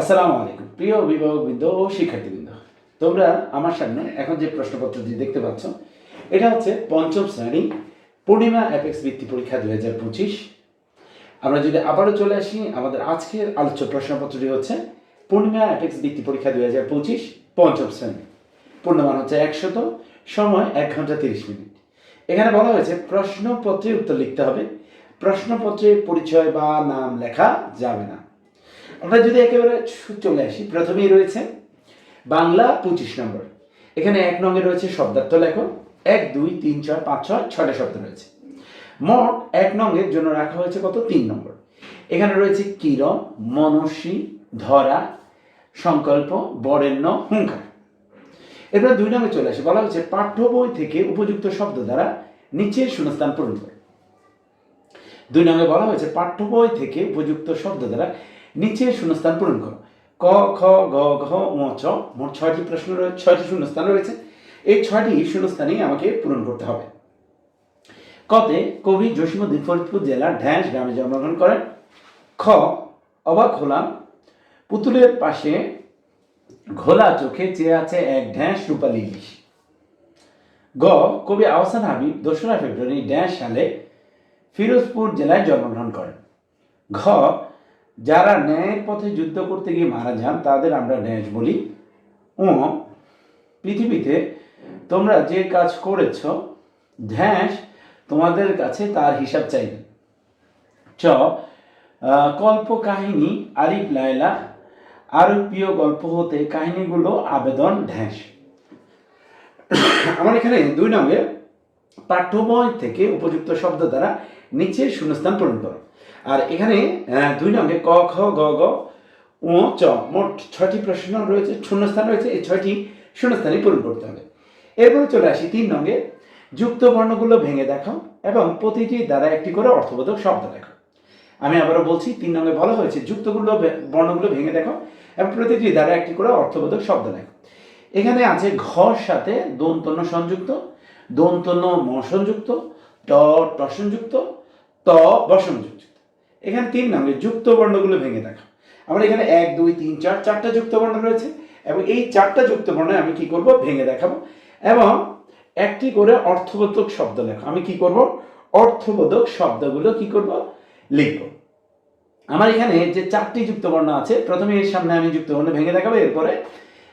আসসালামু আলাইকুম। প্রিয় অভিভাবকবৃন্দ ও শিক্ষার্থীবৃন্দ, তোমরা আমার সামনে এখন যে প্রশ্নপত্রটি দেখতে পাচ্ছ, এটা হচ্ছে পঞ্চম শ্রেণি পূর্ণিমা অ্যাপেক্স বৃত্তি পরীক্ষা দুই হাজার পঁচিশ। আমরা যদি আবারও চলে আসি, আমাদের আজকের আলোচ্য প্রশ্নপত্রটি হচ্ছে পূর্ণিমা অ্যাপেক্স বৃত্তি পরীক্ষা দুই হাজার পঁচিশ, পঞ্চম শ্রেণি। পূর্ণমান হচ্ছে একশত, সময় এক ঘণ্টা তিরিশ মিনিট। এখানে বলা হয়েছে প্রশ্নপত্রে উত্তর লিখতে হবে। প্রশ্নপত্রে পরিচয় বা নাম লেখা যাবে না। আমরা যদি একেবারে চলে আসি, প্রথমেই রয়েছে বাংলা পঁচিশ নম্বর। এখানে এক নঙ্গে রয়েছে শব্দার্থ লেখো। এক, দুই, তিন ছয় পাঁচ, ছয়, ছয়টা শব্দ রয়েছে। মোট এক নঙ্গের জন্য রাখা হয়েছে কত? তিন নম্বর। এখানে রয়েছে কিরণ মনস্বী ধরা, সংকল্প, বরেণ্য, হুঙ্কার। এরপর দুই নম্বরে চলে আসে। বলা হচ্ছে পাঠ্য বই থেকে উপযুক্ত শব্দ দ্বারা নিচের শূন্যস্থান পূরণ করে। দুই নম্বরে বলা হয়েছে পাঠ্য বই থেকে উপযুক্ত শব্দ দ্বারা নিচের শূন্যস্থান পূরণ করো। ক, খ, গ, ঘ ও চ, মোট ছয়টি প্রশ্ন রয়েছে ছয়টি শূন্যস্থান রয়েছে। এই ছয়টি শূন্যস্থানেই আমাকে পূরণ করতে হবে। কতে কবি জসীমউদ্দিন ফরিদপুর জেলার ঢ্যাঁস গ্রামে জন্মগ্রহণ করেন। খ, অবাক হলাম, পুতুলের পাশে ঘোলা চোখে চেয়ে আছে এক ঢ্যাঁস রূপালী ইলিশ। গ, কবি আহসান হাবিব দোসরা ফেব্রুয়ারি ড্যাশ সালে ফিরোজপুর জেলায় জন্মগ্রহণ করেন। ঘ যারা ন্যায়ের পথে যুদ্ধ করতে গিয়ে মারা যান, তাদের আমরা ড্যাশ বলি। ও পৃথিবীতে তোমরা যে কাজ করেছ, ধ্যাস তোমাদের কাছে তার হিসাব চাইবে চ কল্প কাহিনী আরিফ লায়লা আরবীয় গল্প হতে কাহিনীগুলো আবেদন ঢ্যাস আমার এখানে দুই নম্বরে পাঠ্য বই থেকে উপযুক্ত শব্দ দ্বারা নিচে শূন্যস্থান পূরণ করো। আর এখানে দুই নম্বরে ক, খ, গ গ ও চ, মোট ছয়টি প্রশ্ন রয়েছে, শূন্যস্থান রয়েছে, এই ছয়টি শূন্যস্থানই পূরণ করতে হবে। এরপরে চলে আসি তিন নঙ্গে যুক্ত বর্ণগুলো ভেঙে দেখাও এবং প্রতিটি দ্বারা একটি করে অর্থবোধক শব্দ লেখো আমি আবারও বলছি, তিন নম্বরে বলা হয়েছে, যুক্তগুলো বর্ণগুলো ভেঙে দেখো এবং প্রতিটি দ্বারা একটি করে অর্থবোধক শব্দ লেখো এখানে আছে ঘর সাথে দন্তন্য সংযুক্ত, দন্তন্য ম সংযুক্ত, ট ট সংযুক্ত, ত ব সংযুক্ত। এখানে তিন নামে যুক্ত বর্ণগুলো ভেঙে দেখো আমার এখানে এক, দুই, তিন, চার, চারটা যুক্ত বর্ণ রয়েছে এবং এই চারটা যুক্ত বর্ণে আমি কি করব? ভেঙে দেখাবো। এবং একটি করে অর্থবোধক শব্দ লেখো। আমি কি করব? অর্থবোধক শব্দগুলো কি করব? লিখব। আমার এখানে যে চারটি যুক্ত বর্ণ আছে, প্রথমে এর সামনে আমি যুক্ত বর্ণ ভেঙে দেখাবো, এরপরে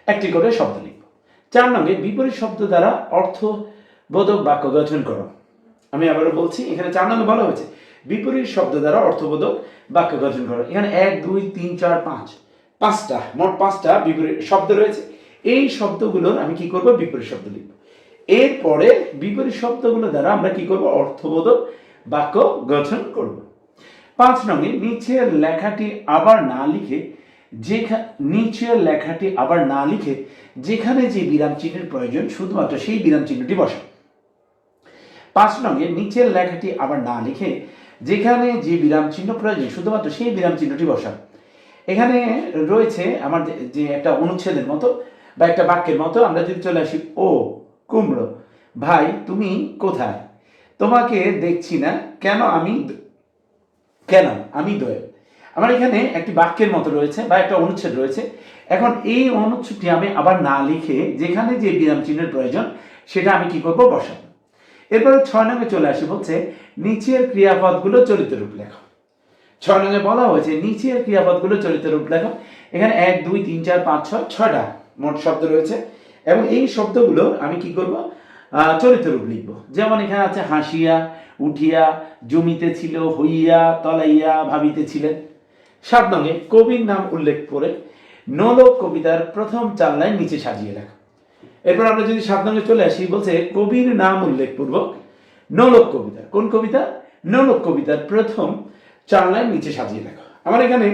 একটি করে শব্দ লিখব। চার নঙ্গে বিপরীত শব্দ দ্বারা অর্থবোধক বাক্য গঠন করো। আমি আবারও বলছি, এখানে চার নম্বর বলা হয়েছে বিপরীত শব্দ দ্বারা অর্থবোধক বাক্য গঠন করো। এখানে এক, দুই, তিন, চার, পাঁচ। পাঁচটা, মোট পাঁচটা বিপরীত শব্দ রয়েছে। এই শব্দগুলোর আমি কি করব? বিপরীত শব্দ লিখব। এরপরে বিপরীত শব্দগুলো দ্বারা আমরা কি করব? অর্থবোধক বাক্য গঠন করব। পাঁচ নঙ্গে নিচের লেখাটি আবার না লিখে যেখা নিচের লেখাটি আবার না লিখে যেখানে যে বিরাম চিহ্নের প্রয়োজন, শুধুমাত্র সেই বিরাম চিহ্নটি বসা পাঁচ নঙ্গে নিচের লেখাটি আবার না লিখে যেখানে যে বিরাম চিহ্ন প্রয়োজন, শুধুমাত্র সেই বিরাম চিহ্নটি বসা এখানে রয়েছে আমার যে- যে একটা অনুচ্ছেদের মতো বা একটা বাক্যের মতো, আমরা যদি চলে আসি, ও, কুমড়ো, ভাই, তুমি কোথায়? তোমাকে দেখছি না, কেন আমি কেন আমি দোয়েল? আমার এখানে একটি বাক্যের মতো রয়েছে বা একটা অনুচ্ছেদ রয়েছে। এখন এই অনুচ্ছেদটি আমি আবার না লিখে যেখানে যে বিরাম চিহ্নের প্রয়োজন, সেটা আমি কি করব? বসাবো। এরপরে ছয় নম্বরে চলে আসি বলছে নিচের ক্রিয়াপদগুলো চরিত্র রূপ লেখো ছয় নম্বরে বলা হয়েছে নিচের ক্রিয়াপদগুলো চরিত্র রূপ লেখো এখানে এক দুই তিন চার পাঁচ ছয় ছয়টা মোট শব্দ রয়েছে। এবং এই শব্দগুলো আমি কি করব? আহ, চরিত্র রূপ লিখব। যেমন এখানে আছে হাসিয়া উঠিয়া জমিতে ছিল হইয়া তলাইয়া ভাবিতে ছিলেন। সাত নঙ্গে কবির নাম উল্লেখ করে নোলক কবিতার প্রথম চার লাইন নিচে সাজিয়ে লেখা এরপর আমরা যদি সাত চলে আসি, বলছে কবির নাম উল্লেখ পূর্বক নোলক কবিতা। কোন কবিতা? নোলক কবিতার প্রথম চার লাইন নিচে সাজিয়ে লেখা আমার এখানে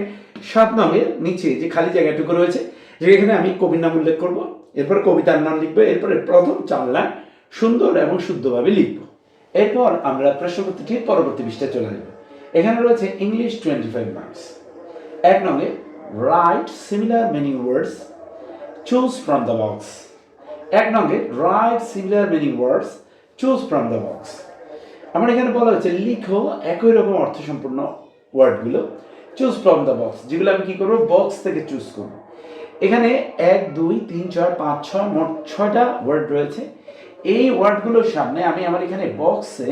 সাত নঙ্গের নিচে যে খালি জায়গাটুকু রয়েছে যেখানে আমি কবির নাম উল্লেখ করব, এরপর কবিতার নাম লিখব, এরপরে প্রথম চার লাইন সুন্দর এবং শুদ্ধভাবে লিখব। এরপর আমরা প্রশ্নপত্রটির পরবর্তী পৃষ্ঠায় চলে যাব এখানে রয়েছে ইংলিশ টোয়েন্টি ফাইভ মার্কস এক নঙ্গে right similar meaning words choose from the box এক নম্বরে right similar meaning words choose from the box আমার এখানে বলা হচ্ছে লিখো একই রকম অর্থ সম্পূর্ণ ওয়ার্ডগুলো চুজ ফ্রম দ্য বক্স যেগুলো আমি কী করব? বক্স থেকে চুজ করব। এখানে এক, দুই, তিন, চার, পাঁচ, ছয়, মোট ছয়টা ওয়ার্ড রয়েছে। এই ওয়ার্ডগুলোর সামনে আমি আমার এখানে বক্সে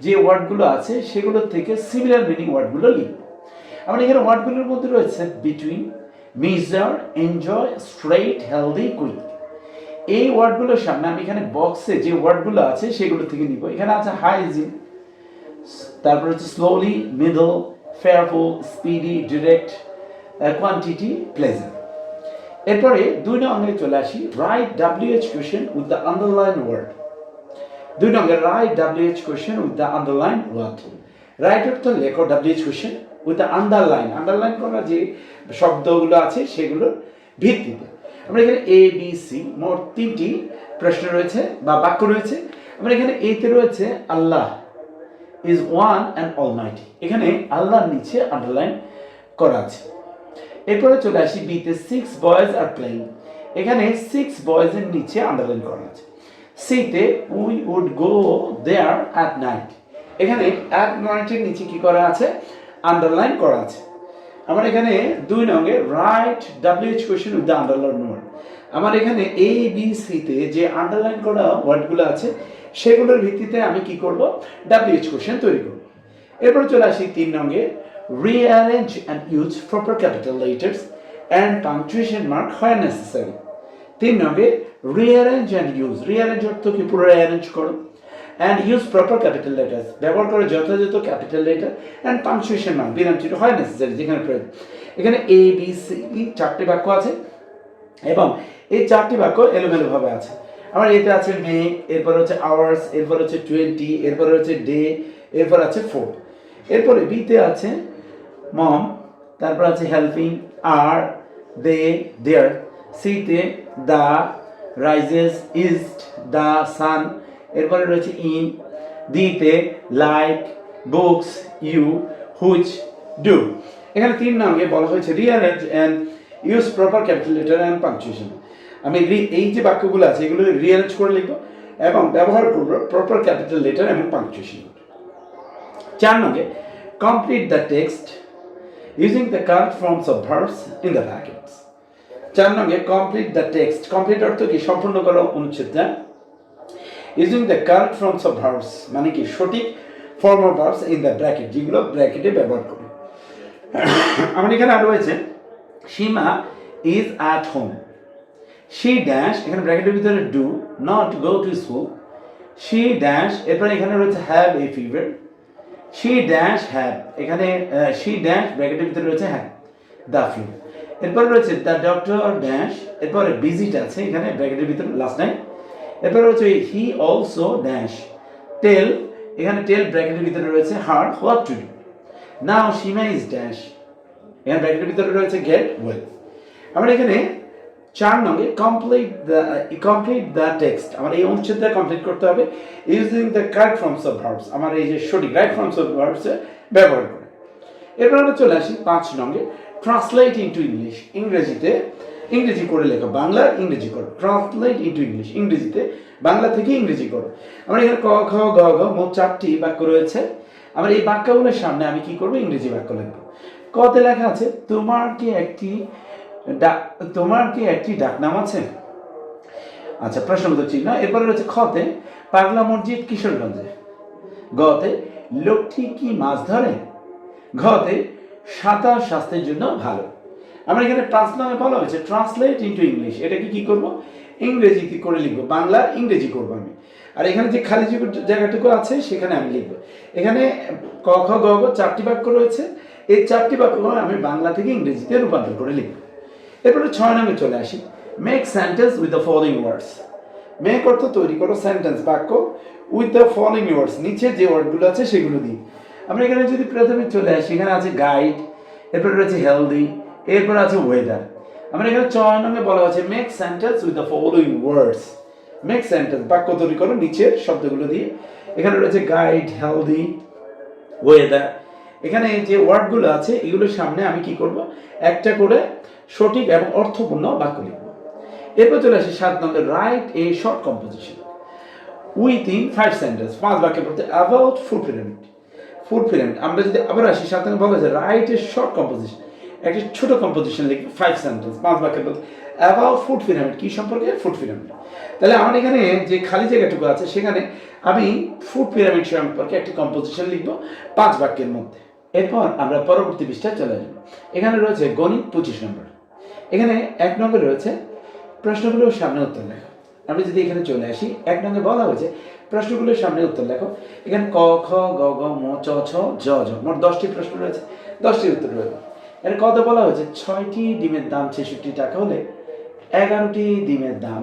যে ওয়ার্ডগুলো আছে, সেগুলোর থেকে সিমিলার মিনিং ওয়ার্ডগুলো লিখব। আমার এখানে ওয়ার্ডগুলোর মধ্যে রয়েছে between miser enjoy straight healthy quick এই ওয়ার্ডগুলোর সামনে আমি এখানে বক্সে যে ওয়ার্ডগুলো আছে সেগুলো থেকে নিব। এখানে আছে হাইজিন তারপর হচ্ছে slowly middle fearful speedy direct quantity pleasure এরপরে দুই নম্বরে চলে আসি right W H question with the underline word দুই নম্বরে right W H question with the underline word right অর্থ লেখো W H question with the underline underline করা যে শব্দগুলো আছে সেগুলোর ভিত্তিতে। আমরা এখানে এ বি সি মোট তিনটি প্রশ্ন রয়েছে বা বাক্য রয়েছে। আমরা এখানে এতে রয়েছে Allah is one and almighty এখানে আল্লাহর নিচে আন্ডারলাইন করা আছে। এরপরে চলে আসি বিতে সিক্স বয়েজ আর প্লেইং এখানে সিক্স বয়েজের নিচে আন্ডারলাইন করা আছে। সিতে we would go there at night এখানে অ্যাট নাইটের নিচে কি করা আছে? আন্ডারলাইন করা আছে। আমার এখানে দুই নঙ্গে right W H question with the underline word আমার এখানে এ বি সিতে যে আন্ডারলাইন করা ওয়ার্ডগুলো আছে, সেগুলোর ভিত্তিতে আমি কি করব? ডাব্লিউএইচ কোয়েশ্চেন তৈরি করব। এরপর চলে আসি তিন নঙ্গে rearrange and use proper capital letters and punctuation mark where necessary. তিন নঙ্গে rearrange and use, rearrange অর্থ কি? পুরো অ্যারেঞ্জ করো। And use proper capital letters. ব্যবহার করে যথাযথ capital letter and punctuation mark বিরাম চিহ্ন হয় necessary, যেখানে প্রয়োজন। এখানে এ বি সি চারটি বাক্য আছে এবং এই চারটি বাক্য এলোমেলোভাবে আছে। আমার এতে আছে মে এরপর হচ্ছে আওয়ার্স এরপর হচ্ছে টোয়েন্টি এরপর হচ্ছে ডে এরপর আছে ফোর এরপরে বিতে আছে মম তারপর আছে হেল্পিং আর দে দেয়ার সিতে the rises east the sun এরপরে রয়েছে ইন দিতে like books you which do এখানে তিন নামে বলা হয়েছে rearrange and use proper capital letter and punctuation আমি এই যে বাক্যগুলো আছে, এগুলো রিয়ারেঞ্জ করে লিখব এবং ব্যবহার করব প্রপার ক্যাপিটাল লেটার এবং পাংচুয়েশন চার নম্বরে complete the text using the correct forms of verbs in the brackets চার নম্বরে কমপ্লিট দ্য টেক্সট কমপ্লিট অর্থ কি? সম্পূর্ণ করা অনুচ্ছেদটা using the correct forms of verbs মানে কি সঠিক form of verbs in the bracket যেগুলো ব্র্যাকেটে ব্যবহার করি। আমার এখানে আরও রয়েছে, Seema is at home she dash এখানে ব্র্যাকেটের ভিতরে do not go to school she dash এরপরে এখানে রয়েছে have a fever she dash have এখানে শি ড্যাশ ব্র্যাকেটের ভিতরে রয়েছে হ্যাভ দ্য ফ্লু এরপরে রয়েছে দ্য ডক্টর ড্যাশ এরপরে ভিজিট আছে, এখানে ব্র্যাকেটের ভিতরে লাস্ট নাইট এরপরে রয়েছে হি অলসো ড্যাশ টেল এখানে টেল ব্র্যাকেটের ভিতরে রয়েছে her what to do now Seema is dash এখানে ব্র্যাকেটের ভিতরে রয়েছে গেট ওয়েল আমরা এখানে চার নঙ্গে complete the complete the text আমার এই অনুচ্ছেদটা কমপ্লিট করতে হবে using the correct forms of verbs আমার এই যে সঠিক রাইট ফর্মস অফ ভার্বস ব্যবহার করে। এরপর আমরা চলে আসি পাঁচ নঙ্গে ট্রান্সলেট ইন্টু ইংলিশ ইংরেজিতে ইংরেজি করে লেখো, বাংলা ইংরেজি করো। ট্রান্সলেট ইন্টু ইংলিশ ইংরেজিতে, বাংলা থেকে ইংরেজি করো। আমার এখানে ক খ গ ঘ মোট চারটি বাক্য রয়েছে। আমার এই বাক্যগুলোর সামনে আমি কি করব? ইংরেজি বাক্য লিখব। কতে লেখা আছে, তোমার কি একটি ডা- তোমার কি একটি ডাকনাম আছে? আচ্ছা প্রশ্নবোধক চিহ্ন। এরপরে রয়েছে খতে, পাগলা মসজিদ কিশোরগঞ্জে। গতে, লোকটি কি মাছ ধরে? ঘতে, সাঁতার স্বাস্থ্যের জন্য ভালো। আমরা এখানে ট্রান্সলেটে বলা হয়েছে। ট্রান্সলেট ইন্টু ইংলিশ এটাকে কি করব? ইংরেজিতে করে লিখব। বাংলা, ইংরেজি করব আমি। আর এখানে যে খালি জায়গাটুকু আছে, সেখানে আমি লিখব। এখানে ক খ গ ঘ চারটি বাক্য রয়েছে। এই চারটি বাক্য আমি বাংলা থেকে ইংরেজিতে রূপান্তর করে লিখব। এরপরে ছয় নম্বরে চলে আসি। Make sentence with the following words make অর্থ তৈরি করো সেন্টেন্স বাক্য। উইথ দ্য ফলোইং ওয়ার্ডস নিচে যে ওয়ার্ডগুলো আছে, সেগুলো দিই। আমরা এখানে যদি প্রথমে চলে আসি, এখানে আছে গাইড এরপরে রয়েছে হেলদি এরপর আছে ওয়েদার আমরা এখানে ছয় নম্বরে বলা হচ্ছে make sentence with the following words make sentence বাক্য তৈরি করো, নিচের শব্দগুলো দিয়ে। এখানে রয়েছে গাইড হেলদি ওয়েদার এখানে যে ওয়ার্ডগুলো আছে, এগুলোর সামনে আমি কি করব? একটা করে সঠিক এবং অর্থপূর্ণ বাক্য লিখব। এরপর চলে আসি সাত নম্বর write a short composition with in five sentence পাঁচ বাক্যে বলতে about food pyramid food pyramid আমরা যদি আবার আসি সাথে বলা যায় রাইট এ শর্ট কম্পোজিশন একটি ছোট কম্পোজিশন লিখবে ফাইভ সেন্টেন্স পাঁচ বাক্যের মধ্যে অ্যাবাউট ফুড পিরামিড কি সম্পর্কে? ফুড পিরামিড তাহলে আমার এখানে যে খালি জায়গাটুকু আছে, সেখানে আমি ফুড পিরামিড সম্পর্কে একটি কম্পোজিশন লিখব পাঁচ বাক্যের মধ্যে। এরপর আমরা পরবর্তী পৃষ্ঠায় চলে আসব। এখানে রয়েছে গণিত পঁচিশ নম্বর। এখানে এক নম্বরে রয়েছে প্রশ্নগুলোর সামনে উত্তর লেখো। আমি যদি এখানে চলে আসি, এক নম্বরে বলা হয়েছে প্রশ্নগুলোর সামনে উত্তর লেখো। এখানে ক, খ, গ গ, ম, চ, ছ জ জ মোট দশটি প্রশ্ন রয়েছে। দশটি উত্তর রয়েছে এর কত বলা হয়েছে? ছয়টি ডিমের দাম ছেষট্টি টাকা হলে এগারোটি ডিমের দাম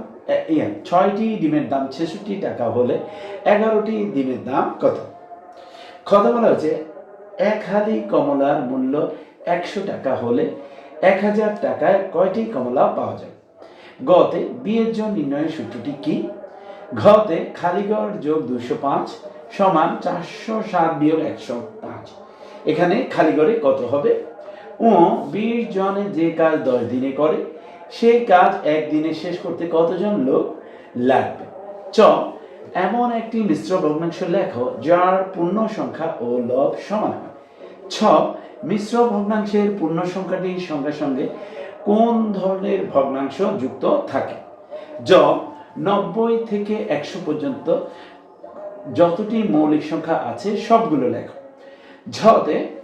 ইয়ে ছয়টি ডিমের দাম ছেষট্টি টাকা হলে এগারোটি ডিমের দাম কত? কথা বলা হয়েছে? এক হালি কমলার মূল্য একশো টাকা হলে এক হাজার টাকায় কয়টি কমলা পাওয়া যায়? গতে বিয়ের জন্য নির্ণয়ের সূত্রটি কি? ঘতে খালিগড় যোগ দুশো পাঁচ সমান চারশো সাত বিয়োগ একশো পাঁচ। এখানে খালিগড়ে কত হবে? ও বিশ জনে যে কাজ দশ দিনে করে, সেই কাজ একদিনে শেষ করতে কতজন লোক লাগবে? চ, এমন একটি মিশ্র ভগ্নাংশ লেখো যার পূর্ণ সংখ্যা ও লব সমান হয়। ছ, মিশ্র ভগ্নাংশের পূর্ণ সংখ্যাটির সঙ্গে সঙ্গে কোন ধরনের ভগ্নাংশ যুক্ত থাকে? জ, নব্বই থেকে একশো পর্যন্ত যতটি মৌলিক সংখ্যা আছে সবগুলো লেখো। ঝতে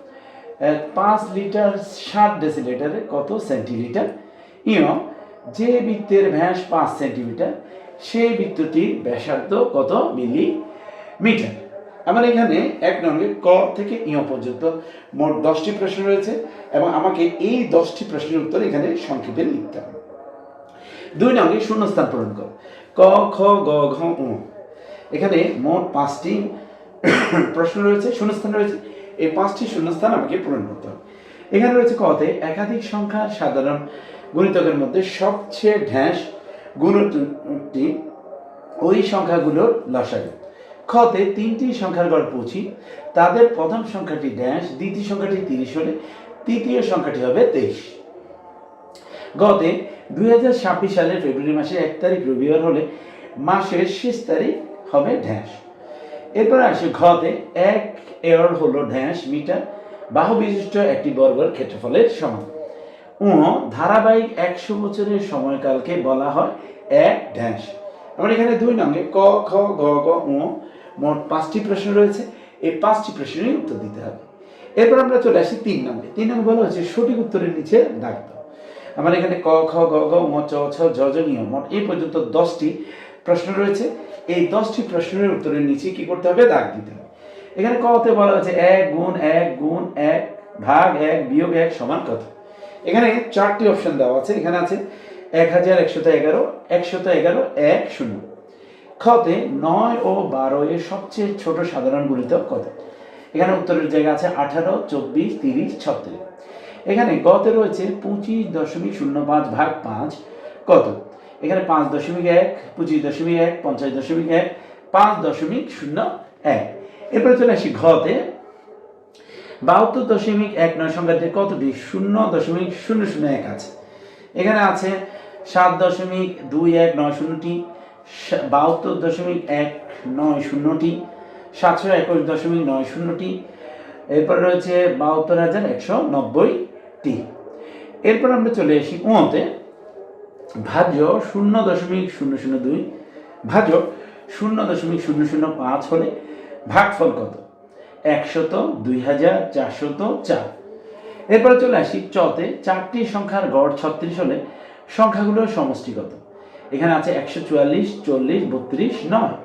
পাঁচ লিটার ষাট ডেসিলিটারে কত সেন্টিলিটার ইয়, যে বৃত্তের ব্যাস পাঁচ সেন্টিমিটার, সেই বৃত্তটির ব্যাসার্ধ কত মিলি মিটার আমার এখানে এক নম্বরে ক থেকে ইয় পর্যন্ত মোট দশটি প্রশ্ন রয়েছে এবং আমাকে এই দশটি প্রশ্নের উত্তর এখানে সংক্ষেপে লিখতে হবে। দুই নঙ্গে শূন্যস্থান পূরণ করো। ক, খ, গ, ঘ এখানে মোট পাঁচটি প্রশ্ন রয়েছে, শূন্যস্থান রয়েছে। এই পাঁচটি শূন্যস্থান আমাকে পূরণ করতে হবে। এখানে রয়েছে কতে? একাধিক সংখ্যা সাধারণ গুণিতকের মধ্যে সবচেয়ে ঢ্যাঁস গুণটি ওই সংখ্যাগুলোর লসাগু। খতে তিনটি সংখ্যার গড় পৌঁছি তাদের প্রথম সংখ্যাটি ড্যাশ দ্বিতীয় সংখ্যাটি তিরিশ হলে তৃতীয় সংখ্যাটি হবে তেইশ। গতে দুই হাজার ছাব্বিশ সালের ফেব্রুয়ারি মাসের এক তারিখ রবিবার হলে মাসের শেষ তারিখ হবে ঢ্যাঁস। এরপর আসে ঘতে, এক এর হলো ঢ্যাঁস, মিটার, বাহু বিশিষ্ট একটি বর্গের ক্ষেত্রফলের সমান। ও ধারাবাহিক একশো বছরের সময়কালকে বলা হয় এক ঢ্যাঁস। আমার এখানে দুই নঙ্গে ক, খ গ গ ও মোট পাঁচটি প্রশ্ন রয়েছে। এই পাঁচটি প্রশ্নের উত্তর দিতে হবে। এরপর আমরা চলে আসি তিন নম্বরে তিন নম্বর বলা হচ্ছে সঠিক উত্তরের নিচে দাগ আমার এখানে ক, খ গ গ ম চ, ছ জ জ নিয়ম মোট এই পর্যন্ত দশটি প্রশ্ন রয়েছে। এই দশটি প্রশ্নের উত্তরের নিচে কি করতে হবে? দাগ দিতে হবে। এখানে কতে বলা হচ্ছে এক গুণ এক গুণ এক ভাগ এক বিয়োগ এক সমান কত? এখানে চারটি অপশন দেওয়া আছে। এখানে আছে এক হাজার একশত এগারো একশত এগারো, এক শূন্য। খতে নয় ও বারো এর সবচেয়ে ছোট সাধারণ গুণিতক কত? এখানে উত্তরের জায়গা আছে আঠারো, চব্বিশ, তিরিশ, ছত্রিশ। এখানে গতে রয়েছে পঁচিশ দশমিক শূন্য পাঁচ ভাগ পাঁচ কত? এখানে পাঁচ দশমিক এক, পঁচিশ দশমিক এক, পঞ্চাশ দশমিক এক, পাঁচ দশমিক শূন্য এক। এরপরে চলে আসি ঘতে। বাহাত্তর দশমিক এক নয় সংখ্যাতে কতটি? শূন্য দশমিক শূন্য শূন্য এক আছে। এখানে আছে সাত দশমিক দুই এক নয় শূন্যটি বাহাত্তর দশমিক এক নয় শূন্যটি, সাতশো একুশ দশমিক নয় শূন্যটি। এরপর রয়েছে বাহাত্তর হাজার একশো নব্বইটি। এরপর আমরা চলে আসি উঁতে। ভাজ্য শূন্য দশমিক শূন্য শূন্য দুই, ভাজ্য শূন্য দশমিক শূন্য শূন্য পাঁচ হলে ভাগফল কত? একশত দুই হাজার চারশত চার। এরপরে চলে আসি চতে চারটি সংখ্যার গড় ছত্রিশ হলে সংখ্যাগুলোর সমষ্টি কত? এখানে আছে একশো চুয়াল্লিশ, চল্লিশ, বত্রিশ, নয়।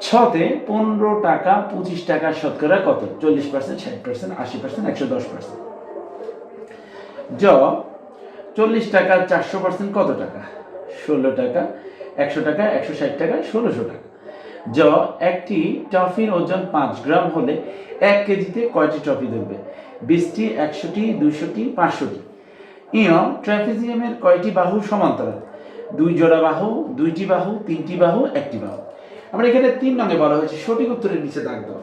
ছতে পনেরো টাকা, পঁচিশ টাকা শতকরা কত? চল্লিশ পার্সেন্ট ষাট পার্সেন্ট আশি পার্সেন্ট একশো দশ পার্সেন্ট জ চল্লিশ টাকা, চারশো পার্সেন্ট কত টাকা? ষোলো টাকা, একশো টাকা, একশো ষাট টাকা, ষোলোশো টাকা। জ, একটি টফির ওজন পাঁচ গ্রাম হলে এক কেজিতে কয়টি টফি ধরবে? বিশটি, একশোটি, দুইশোটি, পাঁচশোটি। ইয় ট্রাফিজিয়ামের কয়টি বাহু সমান্তরাল? দুই জোড়া বাহু, দুইটি বাহু, তিনটি বাহু, একটি বাহু। আমরা এখানে তিন নঙ্গে বলা হয়েছে, সঠিক উত্তরের নিচে দেওয়া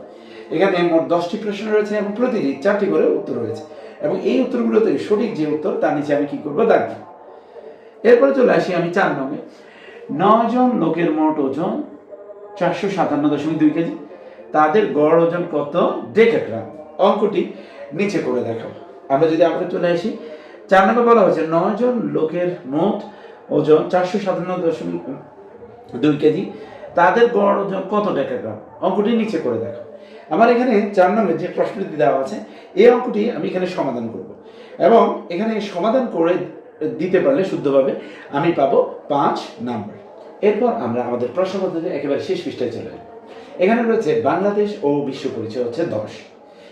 এখানে মোট দশটি প্রশ্ন রয়েছে এবং প্রতিটি চারটি করে উত্তর রয়েছে। এবং এই উত্তরগুলো সঠিক যে উত্তর, তার নিচে আমি কি করব? দাগ দেব। এরপরে চলে আসি আমি চার নঙ্গে নজন লোকের মোট ওজন চারশো সাতান্ন দশমিক দুই কেজি। তাদের গড় ওজন কত? ডেকাগ্রাম অঙ্কটি নিচে করে দেখাবো। আমরা যদি আমরা চলে আসি, চার নম্বর বলা হয়েছে নজন লোকের মোট ওজন চারশো সাতান্ন দশমিক দুই কেজি। তাদের গড় ওজন কত ডেকাগ্রাম অঙ্কটি নিচে করে দেখো আমার এখানে চার নম্বর যে প্রশ্নটি দেওয়া আছে, এই অঙ্কটি আমি এখানে সমাধান করব। এবং এখানে সমাধান করে দিতে পারলে শুদ্ধভাবে আমি পাবো পাঁচ নাম্বার। এরপর আমরা আমাদের প্রশ্ন পদ্ধতি একেবারে শেষ পৃষ্ঠায় চলে এখানে রয়েছে বাংলাদেশ ও বিশ্ব পরিচয় হচ্ছে দশ।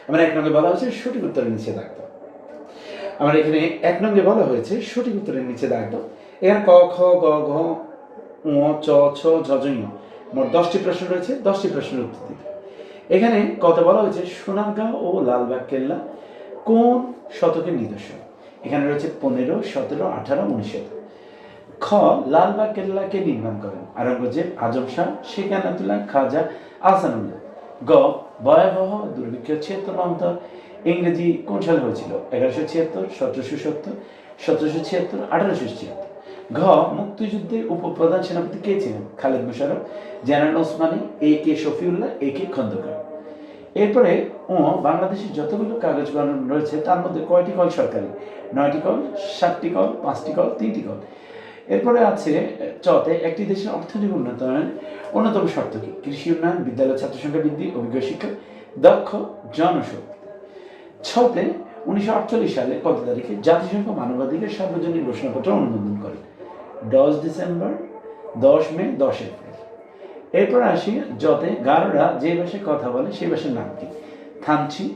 আমার এক নম্বরে বলা হয়েছে সঠিক উত্তরের নিচে দাগ আমার এখানে এক নম্বরে বলা হয়েছে সঠিক উত্তরের নিচে দাগ এখানে ক, খ, গ, ঘ চ, ছ, ঝ মোট দশটি প্রশ্ন রয়েছে, দশটি প্রশ্নের উত্তর দিতে। এখানে কত বলা হয়েছে? সোনারগাঁও ও লালবাগ কেল্লা কোন শতকের নিদর্শন? এখানে রয়েছে পনেরো, সতেরো, আঠারো উনিশ খ, লালবাগ কেল্লাকে নির্মাণ করেন। আরঙ্গজেব আজম শাহ, শেখ আনাতুল্লাহ খাজা আহসানুল্লাহ। গ, ভয়াবহ দুর্ভিক্ষ, ছিয়াত্তর অন্তর। ইংরেজি কোন সালে হয়েছিল? এগারোশো ছিয়াত্তর, সতেরোশো সত্তর, সতেরোশো ছিয়াত্তর, আঠারোশো ছিয়াত্তর। ঘ মুক্তিযুদ্ধে উপপ্রধান সেনাপতি কে ছিলেন? Khaled Mosharraf general Osmani, A K Shafiullah, A K Khandakar. এরপরে ও বাংলাদেশের যতগুলো কাগজ গণন রয়েছে, তার মধ্যে কয়টি কল সরকারি? নয়টি কল, সাতটি কল, পাঁচটি কল, তিনটি কল। এরপরে আছে, চতে, একটি দেশের অর্থনৈতিক উন্নয়নের অন্যতম শর্ত কি? কৃষি উন্নয়ন, বিদ্যালয় ছাত্র সংখ্যা বৃদ্ধি, অভিজ্ঞ শিক্ষক দক্ষ জনশক্তি। ছতে, উনিশশো আটচল্লিশ সালে কত তারিখে জাতিসংঘ মানবাধিকার সার্বজনীন ঘোষণাপত্র অনুমোদন করে। দশ ডিসেম্বর, দশ মে, দশ এপ্রিল। এরপর আসি যতে গারোরা যে ভাষায় কথা বলে সেই ভাষার নাম কি? থানচি,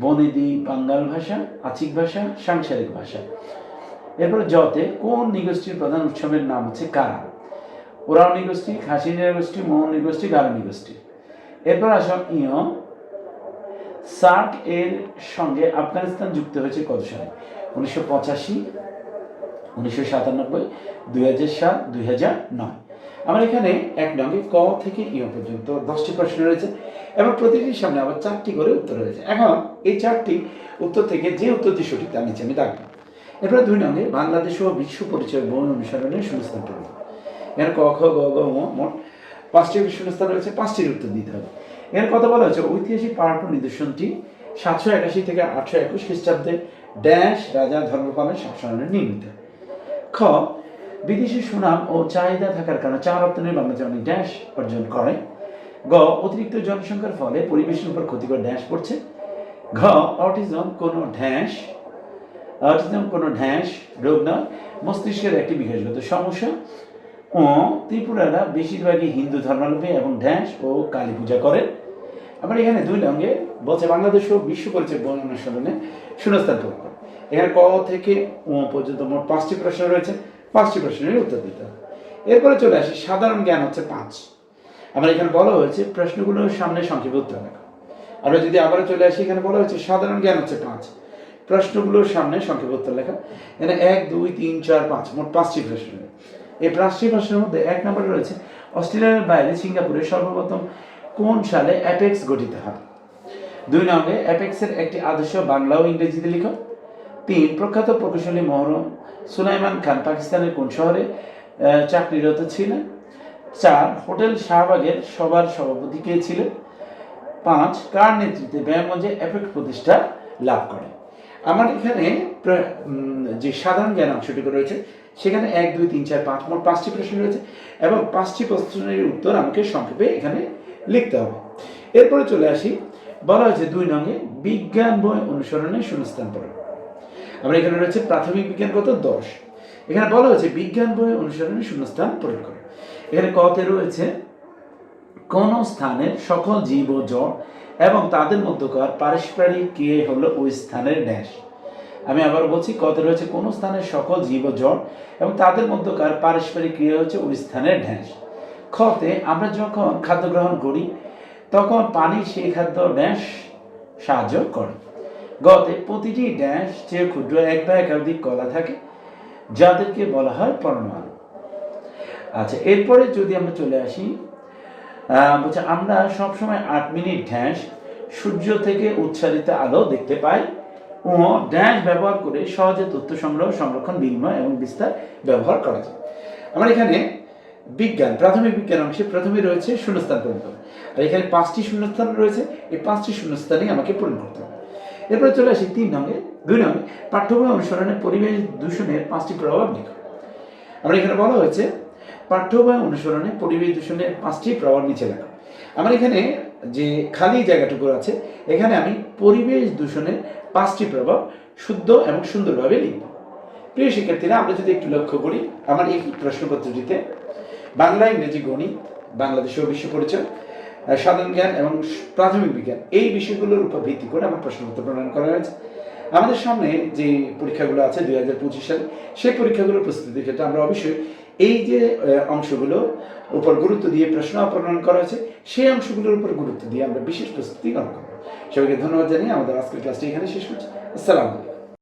বনেদি, বাঙ্গাল ভাষা, আচিক ভাষা, সাংসারিক ভাষা। এরপরে যতে কোন নিগোষ্ঠীর প্রধান উৎসবের নাম হচ্ছে কারা? ওরাও নিগোষ্ঠী খাসি নিগোষ্ঠী, মোহন নিগোষ্ঠী, গারো নিগোষ্ঠী। এরপর আসো ইয়। সার্ক এর সঙ্গে আফগানিস্তান যুক্ত হয়েছে কত সালে? উনিশশো পঁচাশি উনিশশো সাতানব্বই, দুই হাজার সাত, দুই হাজার নয়। আমার এখানে এক নঙ্গে ক থেকে ইয় পর্যন্ত দশটি প্রশ্ন রয়েছে এবং প্রতিটির সামনে আবার চারটি করে উত্তর রয়েছে। এখন এই চারটি উত্তর থেকে যে উত্তরটি সঠিক তার নিচে আমি রাখব এরপরে দুই নঙ্গে বাংলাদেশ ও বিশ্ব পরিচয় বন অনুসরণের শূন্যস্থান পূরণ এখানে ক, খ, গ গ মোট পাঁচটি শূন্যস্থান রয়েছে, পাঁচটির উত্তর দিতে হবে। এর কথা বলা হয়েছে, ঐতিহাসিক পাহাড়পুর নিদর্শনটি সাতশো একাশি থেকে আটশো একুশ খ্রিস্টাব্দে ড্যাশ রাজা ধর্মপালের শাসনে নির্মিত। খ, বিদেশি সুনাম ও চাহিদা থাকার কারণে চা রপ্তানির বাংলাদেশে অনেক ড্যাশ অর্জন করে। গ, অতিরিক্ত জনসংখ্যার ফলে পরিবেশের উপর ক্ষতিকর ড্যাশ পড়ছে। ঘ, অটিজম কোনো ঢ্যাঁস অটিজম কোনো ঢ্যাঁস রোগ নয়, মস্তিষ্কের একটি বিকাশগত সমস্যা। ও, ত্রিপুরারা বেশিরভাগই হিন্দু ধর্মাবলম্বী এবং ঢ্যাঁস ও কালী পূজা করেন আবার এখানে দুই নঙ্গে বলছে বাংলাদেশ ও বিশ্ব পরিচয় বন অনুসরণে শূন্যস্থান করে। এখানে ক থেকে ও পর্যন্ত মোট পাঁচটি প্রশ্ন রয়েছে। পাঁচটি প্রশ্নের উত্তর দিতে হবে। এরপরে চলে আসি। সাধারণ জ্ঞান হচ্ছে পাঁচ। আমার এখানে বলা হয়েছে প্রশ্নগুলোর সামনে সংক্ষেপে উত্তর লেখা। আমরা যদি আবারও চলে আসি, এখানে বলা হয়েছে, সাধারণ জ্ঞান হচ্ছে পাঁচ। প্রশ্নগুলোর সামনে সংক্ষেপে উত্তর লেখা। এখানে এক, দুই, তিন, চার, পাঁচ, মোট পাঁচটি প্রশ্ন। এই পাঁচটি প্রশ্নের মধ্যে এক নম্বরে রয়েছে, অস্ট্রেলিয়ার বাইরে সিঙ্গাপুরে সর্বপ্রথম কোন সালে অ্যাপেক্স গঠিত হয়? দুই নম্বরে, অ্যাপেক্সের একটি আদর্শ বাংলা ও ইংরেজিতে লিখ। তিন প্রখ্যাত প্রকৌশলী মহরম, সুলাইমান খান পাকিস্তানের কোন শহরে চাকরিরত ছিলেন। চার, হোটেল শাহবাগের সবার সভাপতি কে ছিলেন। পাঁচ, কার নেতৃত্বে ব্যায়ামগঞ্জে অ্যাপেক্স প্রতিষ্ঠা লাভ করে। আমার এখানে যে সাধারণ জ্ঞান অংশটুকু রয়েছে, সেখানে এক, দুই, তিন, চার, পাঁচ, মোট পাঁচটি প্রশ্ন রয়েছে এবং পাঁচটি প্রশ্নের উত্তর আমাকে সংক্ষেপে এখানে লিখতে হবে। এরপরে চলে আসি। বলা হয়েছে দুই নঙ্গে বিজ্ঞান বই অনুসরণে শূন্যস্থান পড়া। আমরা এখানে রয়েছে প্রাথমিক বিজ্ঞান কত দশ। এখানে বলা হয়েছে বিজ্ঞান বই অনুসরণে শূন্যস্থান পূরণ করে। এখানে কতে রয়েছে কোন স্থানের সকল জীব জড় এবং তাদের মধ্যকার পারস্পরিক ক্রিয়া হলো ওই স্থানের ড্যাশ আমি আবার বলছি, কত রয়েছে কোন স্থানের সকল জীব জড় এবং তাদের মধ্যকার পারস্পরিক ক্রিয়া হচ্ছে ওই স্থানের ড্যাশ খতে আমরা যখন খাদ্য গ্রহণ করি, তখন পানি সেই খাদ্য ড্যাশ সাহায্য করে। গতে প্রতিটি ড্যাশ যে ক্ষুদ্র এক বা একাধিক কলা থাকে, যাদেরকে বলা হয় পরমাণু। আচ্ছা এরপরে যদি আমরা চলে আসি বলছে আমরা সবসময় আট মিনিট ড্যাশ সূর্য থেকে উচ্চারিত আলো দেখতে পাই ও ড্যাশ ব্যবহার করে সহজে তথ্য সংগ্রহ, সংরক্ষণ, বিনিময় এবং বিস্তার ব্যবহার করা যায়। আমার এখানে বিজ্ঞান, প্রাথমিক বিজ্ঞান অংশে প্রথমে রয়েছে শূন্যস্থান পূরণ আর এখানে পাঁচটি শূন্যস্থান রয়েছে, এই পাঁচটি শূন্যস্থানেই আমাকে পূরণ করতে হবে। এরপরে চলে আসি তিন নঙ্গে দুই নঙ্গে পাঠ্যবই অনুসরণে পরিবেশ দূষণের পাঁচটি প্রভাব লিখো আমরা এখানে বলা হয়েছে পাঠ্য বই অনুসরণে পরিবেশ দূষণের পাঁচটি প্রভাব নিচে লেখা। আমার এখানে যে খালি জায়গাটুকু আছে, এখানে আমি পরিবেশ দূষণের পাঁচটি প্রভাব শুদ্ধ এবং সুন্দরভাবে লিখব। প্রিয় শিক্ষার্থীরা, আমরা যদি একটু লক্ষ্য করি, আমার এই প্রশ্নপত্রটিতে বাংলা, ইংরেজি গণিত, বাংলাদেশ ও বিশ্ব পরিচয় সাধারণ জ্ঞান এবং প্রাথমিক বিজ্ঞান, এই বিষয়গুলোর উপর ভিত্তি করে আমার প্রশ্নপত্র প্রণয়ন করা হয়েছে। আমাদের সামনে যে পরীক্ষাগুলো আছে দুই হাজার পঁচিশ সালে, সেই পরীক্ষাগুলোর প্রস্তুতির ক্ষেত্রে আমরা অবশ্যই এই যে অংশগুলো উপর গুরুত্ব দিয়ে প্রশ্ন প্রণয়ন করা হয়েছে, সেই অংশগুলোর উপর গুরুত্ব দিয়ে আমরা বিশেষ প্রস্তুতি গ্রহণ করব। সবাইকে ধন্যবাদ জানিয়ে আমাদের আজকের ক্লাসটি এখানে শেষ করছি। আসসালামু আলাইকুম।